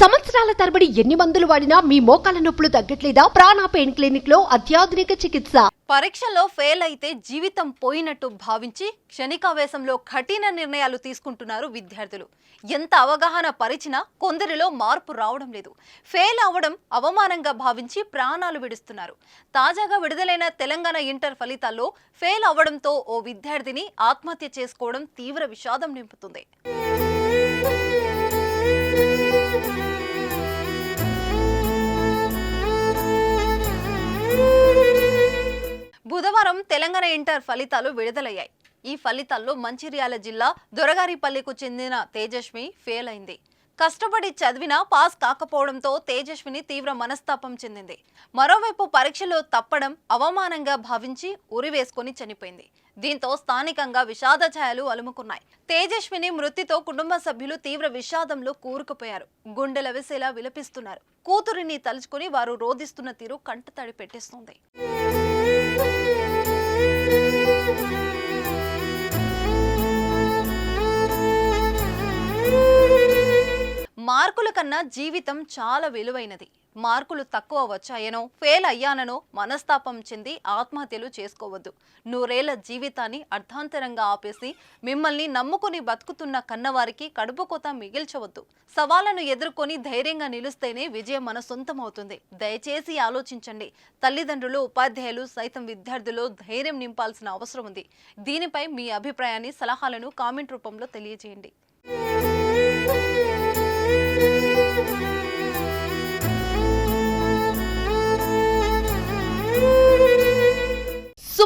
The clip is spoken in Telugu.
సంవత్సరాల తరబడి ఎన్ని మందులు వాడినా మీ మోకాల నొప్పులు తగ్గట్లేదా? ప్రాణ పెయిన్ క్లినిక్లో అత్యాధునిక చికిత్స. పరీక్షలో ఫెయిల్ అయితే జీవితం పోయినట్టు భావించి క్షణికావేశంలో కఠిన నిర్ణయాలు తీసుకుంటున్నారు విద్యార్థులు. ఎంత అవగాహన పరిచినా కొందరిలో మార్పు రావడం లేదు. ఫెయిల్ అవ్వడం అవమానంగా భావించి ప్రాణాలు విడుస్తున్నారు. తాజాగా విడుదలైన తెలంగాణ ఇంటర్ ఫలితాల్లో ఫెయిల్ అవ్వడంతో ఓ విద్యార్థిని ఆత్మహత్య చేసుకోవడం తీవ్ర విషాదం నింపుతుంది. బుధవారం తెలంగాణ ఇంటర్ ఫలితాలు విడుదలయ్యాయి. ఈ ఫలితాల్లో మంచిర్యాల జిల్లా దొరగారిపల్లికు చెందిన తేజస్వి ఫెయిల్ అయింది కష్టపడి చదివినా పాస్ కాకపోవడంతో తేజస్విని తీవ్ర మనస్తాపం చెందింది. మరోవైపు పరీక్షలో తప్పడం అవమానంగా భావించి ఉరివేసుకుని చనిపోయింది. దీంతో స్థానికంగా విషాద ఛాయలు అలుముకున్నాయి. తేజస్విని మృతితో కుటుంబ సభ్యులు తీవ్ర విషాదంలో కూరుకుపోయారు. గుండెల విసేలా విలపిస్తున్నారు. కూతురిని తలుచుకుని వారు రోధిస్తున్న తీరు కంటతడి పెట్టేస్తుంది. మార్కుల కన్నా జీవితం చాలా విలువైనది. మార్కులు తక్కువ వచ్చాయనో ఫెయిల్ అయ్యాననో మనస్తాపం చెంది ఆత్మహత్యలు చేసుకోవద్దు. నూరేళ్ళ జీవితాన్ని అర్థాంతరంగా ఆపేసి మిమ్మల్ని నమ్ముకుని బతుకుతున్న కన్నవారికి కడుపు కొత మిగిల్చవద్దు. సవాళ్ళను ఎదుర్కొని ధైర్యంగా నిలుస్తేనే విజయం మన సొంతమవుతుంది. దయచేసి ఆలోచించండి. తల్లిదండ్రులు ఉపాధ్యాయులు సైతం విద్యార్థులు ధైర్యం నింపాల్సిన అవసరం ఉంది. దీనిపై మీ అభిప్రాయాన్ని సలహాలను కామెంట్ రూపంలో తెలియజేయండి.